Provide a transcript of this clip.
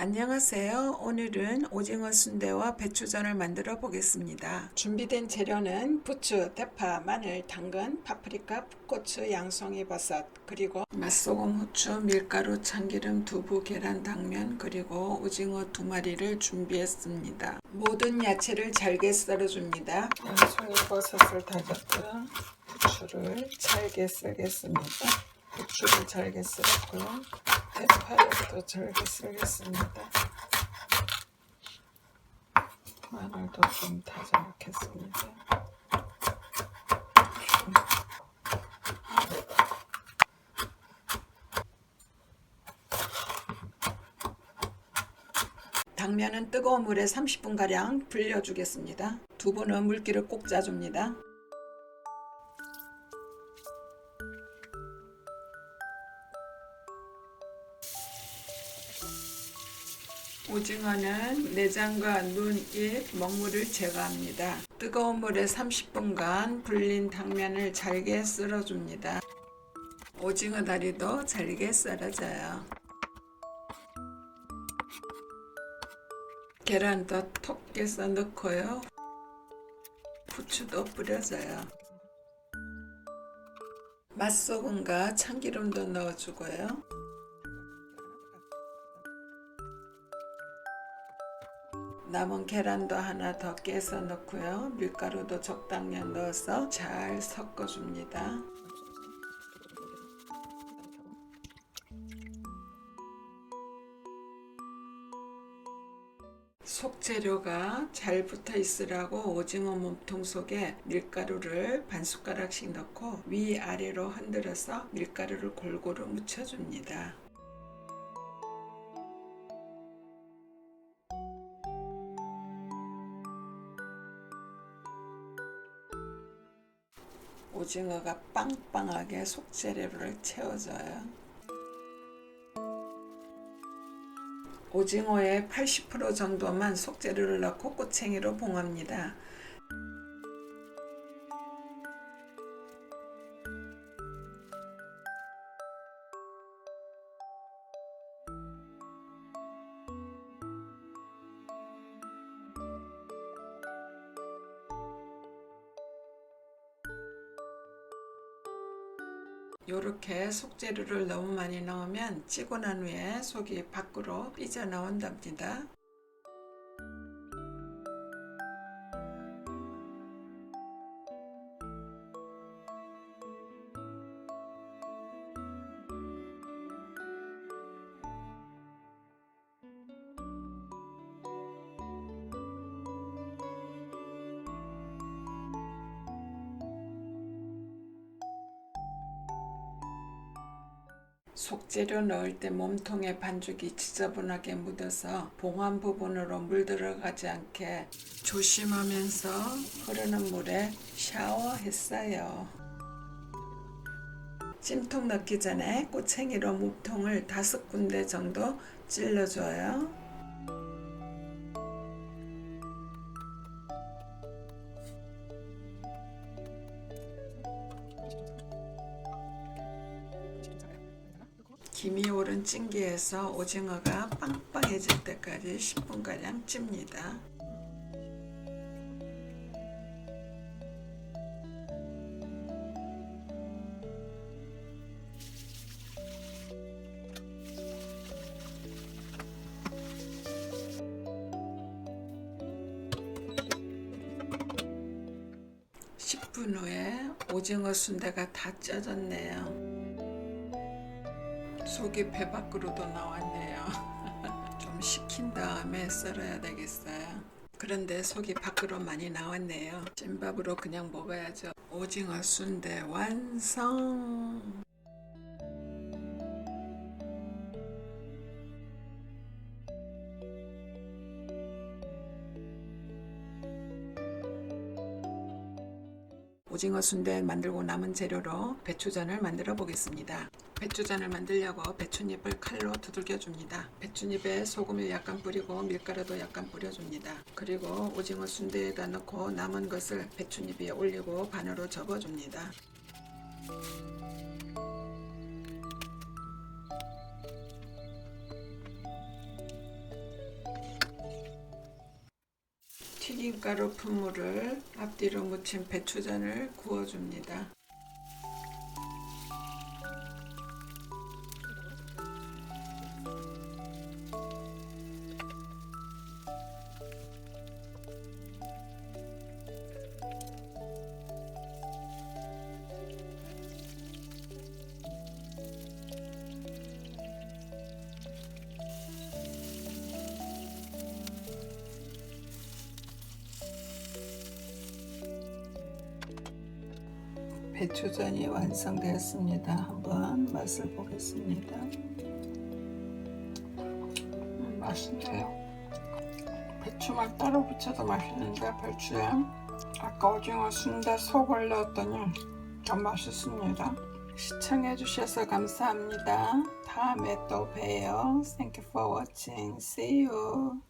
안녕하세요. 오늘은 오징어 순대와 배추전을 만들어 보겠습니다. 준비된 재료는 부추, 대파, 마늘, 당근, 파프리카, 풋고추, 양송이 버섯, 그리고 맛소금, 후추, 밀가루, 참기름, 두부, 계란, 당면, 그리고 오징어 두 마리를 준비했습니다. 모든 야채를 잘게 썰어줍니다. 양송이 버섯을 다졌고요. 부추를 잘게 썰겠습니다. 부추를 잘게 썰었고요. 또 잘게 썰겠습니다. 마늘도 좀 다져 넣겠습니다. 당면은 뜨거운 물에 30분가량 불려주겠습니다. 두부는 물기를 꼭 짜줍니다. 오징어는 내장과 눈, 입, 먹물을 제거합니다. 뜨거운 물에 30분간 불린 당면을 잘게 썰어줍니다. 오징어 다리도 잘게 썰어져요. 계란도 톡 깨서 넣고요. 후추도 뿌려줘요. 맛소금과 참기름도 넣어주고요. 남은 계란도 하나 더 깨서 넣고요. 밀가루도 적당히 넣어서 잘 섞어줍니다. 속재료가 잘 붙어 있으라고 오징어 몸통 속에 밀가루를 반 숟가락씩 넣고 위아래로 흔들어서 밀가루를 골고루 묻혀줍니다. 오징어가 빵빵하게 속재료를 채워줘요. 오징어의 80% 정도만 속재료를 넣고 꼬챙이로 봉합니다. 요렇게 속재료를 너무 많이 넣으면 찌고 난 후에 속이 밖으로 삐져나온답니다. 속재료 넣을 때 몸통에 반죽이 지저분하게 묻어서 봉합 부분으로 물 들어가지 않게 조심하면서 흐르는 물에 샤워했어요. 찜통 넣기 전에 꼬챙이로 몸통을 다섯 군데 정도 찔러줘요. 김이 오른 찜기에서 오징어가 빵빵해질 때까지 10분가량 찝니다. (10분) 후에 오징어 순대가 다 쪄졌네요. 속이 배 밖으로도 나왔네요. 좀 식힌 다음에 썰어야 되겠어요. 그런데 속이 밖으로 많이 나왔네요. 찐밥으로 그냥 먹어야죠. 오징어 순대 완성! 오징어 순대 만들고 남은 재료로 배추전을 만들어 보겠습니다. 배추잔을 만들려고 배추잎을 칼로 두들겨 줍니다. 배추잎에 소금을 약간 뿌리고 밀가루도 약간 뿌려줍니다. 그리고 오징어 순대에다 넣고 남은 것을 배추잎 위에 올리고 반으로 접어줍니다. 튀김가루 품물을 앞뒤로 묻힌 배추전을 구워줍니다. 배추전이 완성되었습니다. 한번 맛을 보겠습니다. 음, 맛있네요. 배추만 따로 부쳐도 맛있는데 배추에 아까 오징어 순대 속을 넣었더니 더 맛있습니다. 시청해주셔서 감사합니다. 다음에 또 봬요. Thank you for watching. See you.